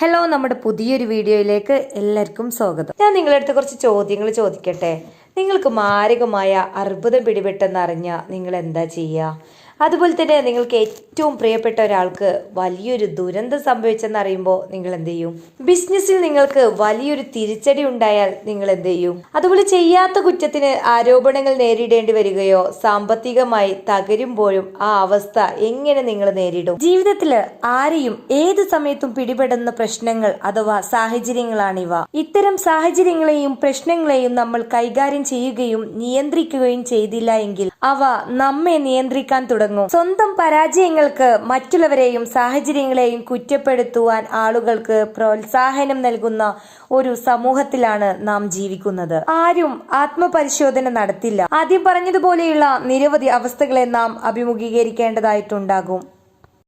Hello നമ്മുടെ പുതിയൊരു വീഡിയോയിലേക്ക് എല്ലാവർക്കും സ്വാഗതം. ഞാൻ നിങ്ങളുടെ അടുത്ത് കുറച്ച് ചോദ്യങ്ങൾ ചോദിക്കട്ടെ? നിങ്ങൾക്ക് മാരകമായ അർബുദം പിടിപെട്ടെന്നറിഞ്ഞ നിങ്ങൾ എന്താ ചെയ്യുക അതുപോലെ തന്നെ നിങ്ങൾക്ക് ഏറ്റവും പ്രിയപ്പെട്ട ഒരാൾക്ക് വലിയൊരു ദുരന്തം സംഭവിച്ചെന്ന് അറിയുമ്പോൾ നിങ്ങൾ എന്ത് ചെയ്യും? ബിസിനസ്സിൽ നിങ്ങൾക്ക് വലിയൊരു തിരിച്ചടി ഉണ്ടായാൽ നിങ്ങൾ എന്ത് ചെയ്യും? അതുപോലെ ചെയ്യാത്ത കുറ്റത്തിന് ആരോപണങ്ങൾ നേരിടേണ്ടി വരികയോ സാമ്പത്തികമായി തകരുമ്പോഴും ആ അവസ്ഥ എങ്ങനെ നിങ്ങൾ നേരിടും? ജീവിതത്തിൽ ആരെയും ഏത് സമയത്തും പിടിപെടുന്ന പ്രശ്നങ്ങൾ അഥവാ സാഹചര്യങ്ങളാണിവ ഇത്തരം സാഹചര്യങ്ങളെയും പ്രശ്നങ്ങളെയും നമ്മൾ കൈകാര്യം ചെയ്യുകയും നിയന്ത്രിക്കുകയും ചെയ്തില്ല എങ്കിൽ അവ നമ്മെ നിയന്ത്രിക്കാൻ തുടങ്ങും. സ്വന്തം പരാജയങ്ങൾക്ക് മറ്റുള്ളവരെയും സാഹചര്യങ്ങളെയും കുറ്റപ്പെടുത്തുവാൻ ആളുകൾക്ക് പ്രോത്സാഹനം നൽകുന്ന ഒരു സമൂഹത്തിലാണ് നാം ജീവിക്കുന്നത്. ആരും ആത്മപരിശോധന നടത്തില്ല. ആദ്യം പറഞ്ഞതുപോലെയുള്ള നിരവധി അവസ്ഥകളെ നാം അഭിമുഖീകരിക്കേണ്ടതായിട്ടുണ്ടാകും.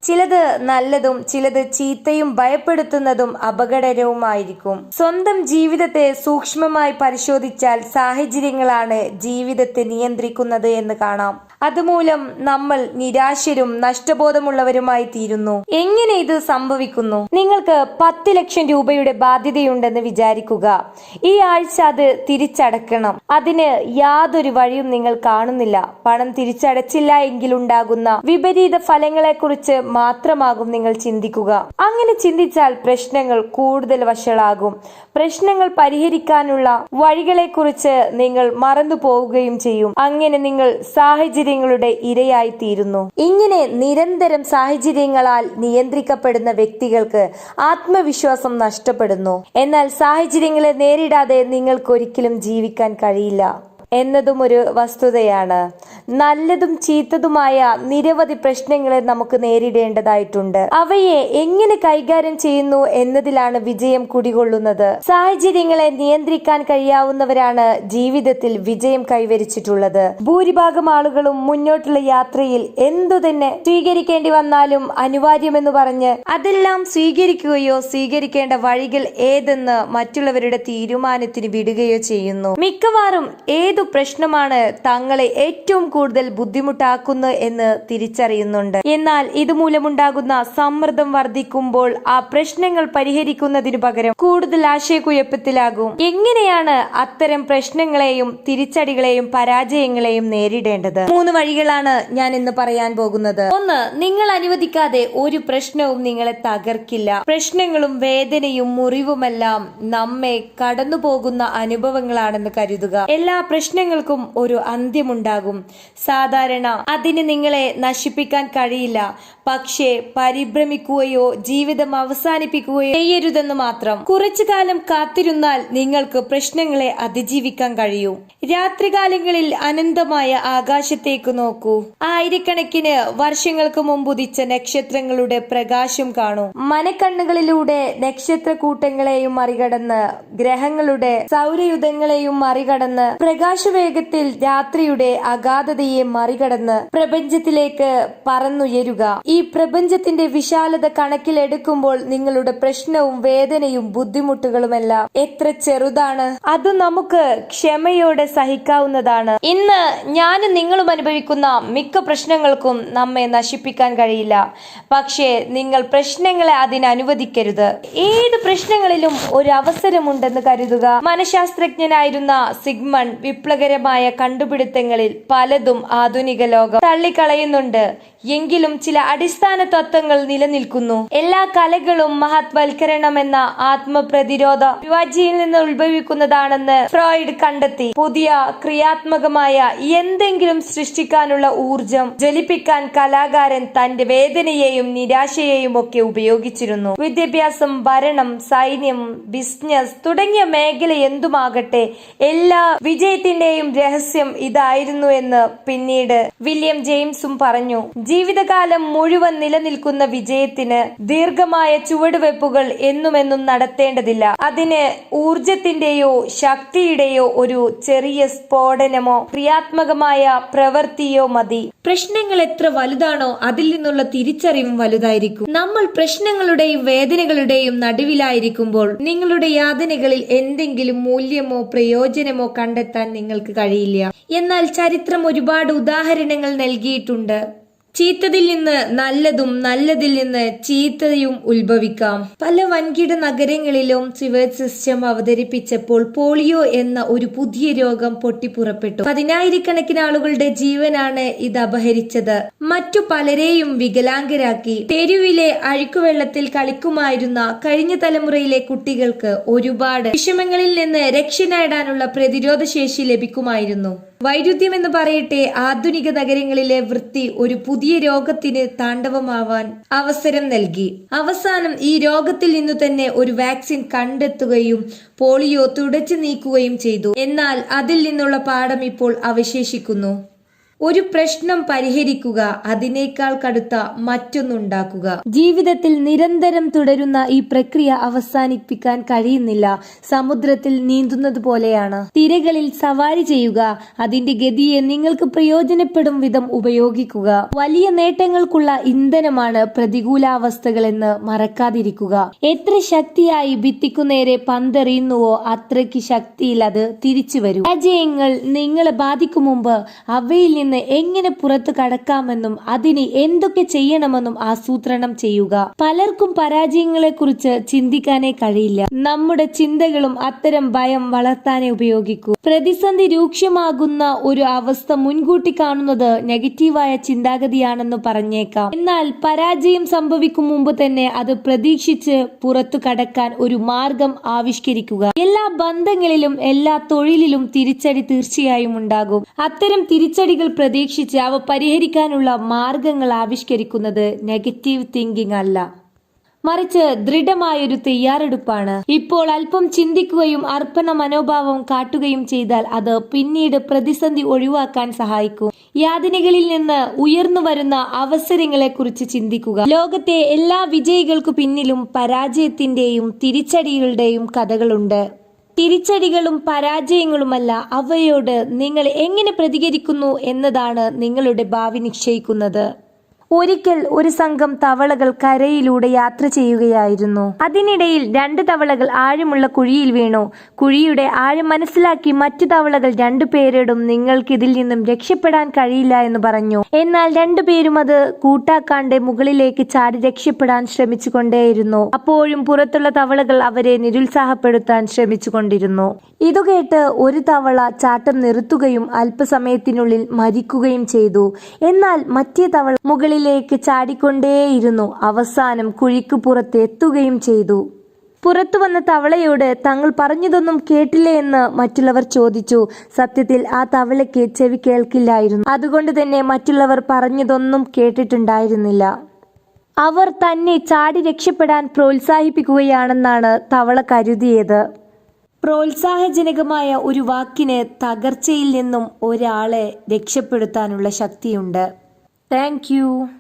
ചിലത് നല്ലതും ചിലത് ചീത്തയും ഭയപ്പെടുത്തുന്നതും അപകടകരവുമായിരിക്കും. സ്വന്തം ജീവിതത്തെ സൂക്ഷ്മമായി പരിശോധിച്ചാൽ സാഹചര്യങ്ങളാണ് ജീവിതത്തെ നിയന്ത്രിക്കുന്നത് എന്ന് കാണാം. അതുമൂലം നമ്മൾ നിരാശരും നഷ്ടബോധമുള്ളവരുമായി തീരുന്നു എങ്ങനെ ഇത് സംഭവിക്കുന്നു? നിങ്ങൾക്ക് പത്ത് ലക്ഷം രൂപയുടെ ബാധ്യതയുണ്ടെന്ന് വിചാരിക്കുക. ഈ ആഴ്ച അത് തിരിച്ചടക്കണം. അതിന് യാതൊരു വഴിയും നിങ്ങൾ കാണുന്നില്ല. പണം തിരിച്ചടച്ചില്ല എങ്കിലുണ്ടാകുന്ന വിപരീത ഫലങ്ങളെ കുറിച്ച് മാത്രമാകും നിങ്ങൾ ചിന്തിക്കുക. അങ്ങനെ ചിന്തിച്ചാൽ പ്രശ്നങ്ങൾ കൂടുതൽ വഷളാകും. പ്രശ്നങ്ങൾ പരിഹരിക്കാനുള്ള വഴികളെ കുറിച്ച് നിങ്ങൾ മറന്നു പോവുകയും ചെയ്യും. അങ്ങനെ നിങ്ങൾ സാഹചര്യങ്ങളുടെ ഇരയായി തീരുന്നു ഇങ്ങനെ നിരന്തരം സാഹചര്യങ്ങളാൽ നിയന്ത്രിക്കപ്പെടുന്ന വ്യക്തികൾക്ക് ആത്മവിശ്വാസം നഷ്ടപ്പെടുന്നു. എന്നാൽ സാഹചര്യങ്ങളെ നേരിടാതെ നിങ്ങൾക്ക് ഒരിക്കലും ജീവിക്കാൻ കഴിയില്ല എന്നതും ഒരു വസ്തുതയാണ്. നല്ലതും ചീത്തതുമായ നിരവധി പ്രശ്നങ്ങളെ നമുക്ക് നേരിടേണ്ടതായിട്ടുണ്ട്. അവയെ എങ്ങനെ കൈകാര്യം ചെയ്യുന്നു എന്നതിലാണ് വിജയം കുടികൊള്ളുന്നത്. സാഹചര്യങ്ങളെ നിയന്ത്രിക്കാൻ കഴിയാവുന്നവരാണ് ജീവിതത്തിൽ വിജയം കൈവരിച്ചിട്ടുള്ളത്. ഭൂരിഭാഗം ആളുകളും മുന്നോട്ടുള്ള യാത്രയിൽ എന്തു തന്നെ സ്വീകരിക്കേണ്ടി വന്നാലും അനിവാര്യമെന്ന് പറഞ്ഞ് അതെല്ലാം സ്വീകരിക്കുകയോ സ്വീകരിക്കേണ്ട വഴികൾ ഏതെന്ന് മറ്റുള്ളവരുടെ തീരുമാനത്തിന് വിടുകയോ ചെയ്യുന്നു. മിക്കവാറും ഏതു പ്രശ്നമാണ് തങ്ങളെ ഏറ്റവും കൂടുതൽ ബുദ്ധിമുട്ടാക്കുന്നു എന്ന് തിരിച്ചറിയുന്നുണ്ട്. എന്നാൽ ഇതുമൂലമുണ്ടാകുന്ന സമ്മർദ്ദം വർദ്ധിക്കുമ്പോൾ ആ പ്രശ്നങ്ങൾ പരിഹരിക്കുന്നതിനു പകരം കൂടുതൽ ആശയക്കുഴപ്പത്തിലാകും. എങ്ങനെയാണ് അത്തരം പ്രശ്നങ്ങളെയും തിരിച്ചടികളെയും പരാജയങ്ങളെയും നേരിടേണ്ടത്? മൂന്ന് വഴികളാണ് ഞാൻ ഇന്ന് പറയാൻ പോകുന്നത്. ഒന്ന് നിങ്ങൾ അനുവദിക്കാതെ ഒരു പ്രശ്നവും നിങ്ങളെ തകർക്കില്ല. പ്രശ്നങ്ങളും വേദനയും മുറിവുമെല്ലാം നമ്മെ കടന്നു പോകുന്ന അനുഭവങ്ങളാണെന്ന് കരുതുക. എല്ലാ പ്രശ്നങ്ങൾക്കും ഒരു അന്ത്യമുണ്ടാകും. സാധാരണ. അതിന് നിങ്ങളെ നശിപ്പിക്കാൻ കഴിയില്ല. പക്ഷേ പരിഭ്രമിക്കുകയോ ജീവിതം അവസാനിപ്പിക്കുകയോ ചെയ്യരുതെന്ന് മാത്രം. കുറച്ചു കാലം കാത്തിരുന്നാൽ നിങ്ങൾക്ക് പ്രശ്നങ്ങളെ അതിജീവിക്കാൻ കഴിയും. രാത്രികാലങ്ങളിൽ അനന്തമായ ആകാശത്തേക്ക് നോക്കൂ. ആയിരക്കണക്കിന് വർഷങ്ങൾക്ക് മുമ്പ് ഉദിച്ച നക്ഷത്രങ്ങളുടെ പ്രകാശം കാണൂ. മനക്കണ്ണുകളിലൂടെ നക്ഷത്ര കൂട്ടങ്ങളെയും മറികടന്ന് ഗ്രഹങ്ങളുടെ സൗരയുധങ്ങളെയും മറികടന്ന് പ്രകാശവേഗത്തിൽ രാത്രിയുടെ അഗാധതയെ മറികടന്ന് പ്രപഞ്ചത്തിലേക്ക് പറന്നുയരുക. ഈ പ്രപഞ്ചത്തിന്റെ വിശാലത കണക്കിലെടുക്കുമ്പോൾ നിങ്ങളുടെ പ്രശ്നവും വേദനയും ബുദ്ധിമുട്ടുകളുമെല്ലാം എത്ര ചെറുതാണ്. അത് നമുക്ക് ക്ഷമയോടെ സഹിക്കാവുന്നതാണ്. ഇന്ന് ഞാനും നിങ്ങളും അനുഭവിക്കുന്ന മിക്ക പ്രശ്നങ്ങൾക്കും നമ്മെ നശിപ്പിക്കാൻ കഴിയില്ല. പക്ഷേ നിങ്ങൾ പ്രശ്നങ്ങളെ അതിനനുവദിക്കരുത്. ഏത് പ്രശ്നങ്ങളിലും ഒരു അവസരമുണ്ടെന്ന് കരുതുക. മനഃശാസ്ത്രജ്ഞനായിരുന്ന സിഗ്മൺ വിപ്ലവകരമായ കണ്ടുപിടുത്തങ്ങളിൽ പലതും ആധുനിക ലോകം തള്ളിക്കളയുന്നുണ്ട്. എങ്കിലും ചില അടിസ്ഥാന തത്വങ്ങൾ നിലനിൽക്കുന്നു. എല്ലാ കലകളും മഹത്വൽക്കരണമെന്ന ആത്മപ്രതിരോധ വിവാജിയിൽ നിന്ന് ഉത്ഭവിക്കുന്നതാണെന്ന് ഫ്രോയിഡ് കണ്ടെത്തി. പുതിയ ക്രിയാത്മകമായ എന്തെങ്കിലും സൃഷ്ടിക്കാനുള്ള ഊർജം ജ്വലിപ്പിക്കാൻ കലാകാരൻ തന്റെ വേദനയെയും നിരാശയെയും ഒക്കെ ഉപയോഗിച്ചിരുന്നു. വിദ്യാഭ്യാസം ഭരണം സൈന്യം ബിസിനസ് തുടങ്ങിയ മേഖല എന്തുമാകട്ടെ എല്ലാ വിജയത്തിന്റെയും രഹസ്യം ഇതായിരുന്നു എന്ന് പിന്നീട് വില്യം ജെയിംസും പറഞ്ഞു. ജീവിതകാലം മുഴുവൻ നിലനിൽക്കുന്ന വിജയത്തിന് ദീർഘമായ ചുവടുവെപ്പുകൾ എന്നുമെന്നും നടത്തേണ്ടതില്ല. അതിന് ഊർജത്തിന്റെയോ ശക്തിയുടെയോ ഒരു ചെറിയ സ്ഫോടനമോ ക്രിയാത്മകമായ പ്രവൃത്തിയോ മതി. പ്രശ്നങ്ങൾ എത്ര വലുതാണോ അതിൽ നിന്നുള്ള തിരിച്ചറിവും വലുതായിരിക്കും. നമ്മൾ പ്രശ്നങ്ങളുടെയും വേദനകളുടെയും നടുവിലായിരിക്കുമ്പോൾ നിങ്ങളുടെ യാതനകളിൽ എന്തെങ്കിലും മൂല്യമോ പ്രയോജനമോ കണ്ടെത്താൻ നിങ്ങൾക്ക് കഴിയില്ല. എന്നാൽ ചരിത്രം ഒരുപാട് ഉദാഹരണങ്ങൾ നൽകിയിട്ടുണ്ട്. ചീത്തതിൽ നിന്ന് നല്ലതും നല്ലതിൽ നിന്ന് ചീത്തയും ഉത്ഭവിക്കാം. പല വൻകിട നഗരങ്ങളിലും സിവേജ് സിസ്റ്റം അവതരിപ്പിച്ചപ്പോൾ പോളിയോ എന്ന ഒരു പുതിയ രോഗം പൊട്ടിപ്പുറപ്പെട്ടു. പതിനായിരക്കണക്കിന് ആളുകളുടെ ജീവനാണ് ഇത് അപഹരിച്ചത്. മറ്റു പലരെയും വികലാംഗരാക്കി. തെരുവിലെ അഴുക്കുവെള്ളത്തിൽ കളിക്കുമായിരുന്ന കഴിഞ്ഞ തലമുറയിലെ കുട്ടികൾക്ക് ഒരുപാട് വിഷമങ്ങളിൽ നിന്ന് രക്ഷ നേടാനുള്ള പ്രതിരോധ ശേഷി ലഭിക്കുമായിരുന്നു. വൈരുദ്ധ്യം എന്ന് പറയട്ടെ ആധുനിക നഗരങ്ങളിലെ വൃത്തി ഒരു പുതിയ രോഗത്തിന് താണ്ഡവമാവാൻ അവസരം നൽകി. അവസാനം ഈ രോഗത്തിൽ നിന്നു തന്നെ ഒരു വാക്സിൻ കണ്ടെത്തുകയും പോളിയോ തുടച്ചു നീക്കുകയും ചെയ്തു. എന്നാൽ അതിൽ നിന്നുള്ള പാഠം ഇപ്പോൾ അവശേഷിക്കുന്നു. ഒരു പ്രശ്നം പരിഹരിക്കുക അതിനേക്കാൾ കടുത്ത മറ്റൊന്നുണ്ടാക്കുക. ജീവിതത്തിൽ നിരന്തരം തുടരുന്ന ഈ പ്രക്രിയ അവസാനിപ്പിക്കാൻ കഴിയുന്നില്ല. സമുദ്രത്തിൽ നീന്തുന്നത് പോലെയാണ്. തിരകളിൽ സവാരി ചെയ്യുക അതിന്റെ ഗതിയെ നിങ്ങൾക്ക് പ്രയോജനപ്പെടും വിധം ഉപയോഗിക്കുക. വലിയ നേട്ടങ്ങൾക്കുള്ള ഇന്ധനമാണ് പ്രതികൂലാവസ്ഥകളെന്ന് മറക്കാതിരിക്കുക. എത്ര ശക്തിയായി ഭിത്തിക്കുനേരെ പന്തെറിയുന്നുവോ അത്രയ്ക്ക് ശക്തിയിൽ അത് തിരിച്ചു വരും പരാജയങ്ങൾ നിങ്ങളെ ബാധിക്കും മുമ്പ് അവയിൽ നിന്ന് എങ്ങനെ പുറത്തു കടക്കാമെന്നും അതിന് എന്തൊക്കെ ചെയ്യണമെന്നും ആസൂത്രണം ചെയ്യുക. പലർക്കും പരാജയങ്ങളെ കുറിച്ച് ചിന്തിക്കാനേ കഴിയില്ല. നമ്മുടെ ചിന്തകളും അത്തരം ഭയം വളർത്താനേ ഉപയോഗിക്കൂ. പ്രതിസന്ധി രൂക്ഷമാകുന്ന ഒരു അവസ്ഥ മുൻകൂട്ടി കാണുന്നത് നെഗറ്റീവായ ചിന്താഗതിയാണെന്ന് പറഞ്ഞേക്കാം. എന്നാൽ പരാജയം സംഭവിക്കും മുമ്പ് തന്നെ അത് പ്രതീക്ഷിച്ച് പുറത്തു കടക്കാൻ ഒരു മാർഗം ആവിഷ്കരിക്കുക. എല്ലാ ബന്ധങ്ങളിലും എല്ലാ തൊഴിലിലും തിരിച്ചടി തീർച്ചയായും ഉണ്ടാകും. അത്തരം തിരിച്ചടികൾ പ്രതീക്ഷിച്ച് അവ പരിഹരിക്കാനുള്ള മാർഗങ്ങൾ ആവിഷ്കരിക്കുന്നത് നെഗറ്റീവ് തിങ്കിങ് അല്ല. മറിച്ച് ദൃഢമായൊരു തയ്യാറെടുപ്പാണ്. ഇപ്പോൾ അല്പം ചിന്തിക്കുകയും അർപ്പണ മനോഭാവം കാട്ടുകയും ചെയ്താൽ അത് പിന്നീട് പ്രതിസന്ധി ഒഴിവാക്കാൻ സഹായിക്കും. യാതനകളിൽ നിന്ന് ഉയർന്നു വരുന്ന അവസരങ്ങളെ കുറിച്ച് ചിന്തിക്കുക. ലോകത്തെ എല്ലാ വിജയികൾക്കു പിന്നിലും പരാജയത്തിന്റെയും തിരിച്ചടികളുടെയും കഥകളുണ്ട്. തിരിച്ചടികളും പരാജയങ്ങളുമല്ല അവയോട് നിങ്ങൾ എങ്ങനെ പ്രതികരിക്കുന്നു എന്നതാണ് നിങ്ങളുടെ ഭാവി നിശ്ചയിക്കുന്നത്. ഒരിക്കൽ ഒരു സംഘം തവളകൾ കരയിലൂടെ യാത്ര ചെയ്യുകയായിരുന്നു. അതിനിടയിൽ രണ്ട് തവളകൾ ആഴമുള്ള കുഴിയിൽ വീണു. കുഴിയുടെ ആഴം മനസ്സിലാക്കി മറ്റു തവളകൾ രണ്ടു പേരോടും നിങ്ങൾക്ക് ഇതിൽ നിന്നും രക്ഷപ്പെടാൻ കഴിയില്ല എന്ന് പറഞ്ഞു. എന്നാൽ രണ്ടുപേരും അത് കൂട്ടാക്കാണ്ട് മുകളിലേക്ക് ചാടി രക്ഷപ്പെടാൻ ശ്രമിച്ചുകൊണ്ടേയിരുന്നു. അപ്പോഴും പുറത്തുള്ള തവളകൾ അവരെ നിരുത്സാഹപ്പെടുത്താൻ ശ്രമിച്ചുകൊണ്ടിരുന്നു. ഇതുകേട്ട് ഒരു തവള ചാട്ടം നിർത്തുകയും അല്പസമയത്തിനുള്ളിൽ മരിക്കുകയും ചെയ്തു. എന്നാൽ മറ്റേ തവള മുകളിലേക്ക് ചാടിക്കൊണ്ടേയിരുന്നു. അവസാനം കുഴിക്ക് പുറത്ത് എത്തുകയും ചെയ്തു. പുറത്തു വന്ന തവളയോട് തങ്ങൾ പറഞ്ഞതൊന്നും കേട്ടില്ലേ എന്ന് മറ്റുള്ളവർ ചോദിച്ചു. സത്യത്തിൽ ആ തവളയ്ക്ക് ചെവി കേൾക്കില്ലായിരുന്നു. അതുകൊണ്ട് തന്നെ മറ്റുള്ളവർ പറഞ്ഞതൊന്നും കേട്ടിട്ടുണ്ടായിരുന്നില്ല. അവർ തന്നെ ചാടി രക്ഷപ്പെടാൻ പ്രോത്സാഹിപ്പിക്കുകയാണെന്നാണ് തവള കരുതിയത്. പ്രോത്സാഹജനകമായ ഒരു വാക്കിന് തകർച്ചയിൽ നിന്നും ഒരാളെ രക്ഷപ്പെടുത്താനുള്ള ശക്തിയുണ്ട്. Thank you.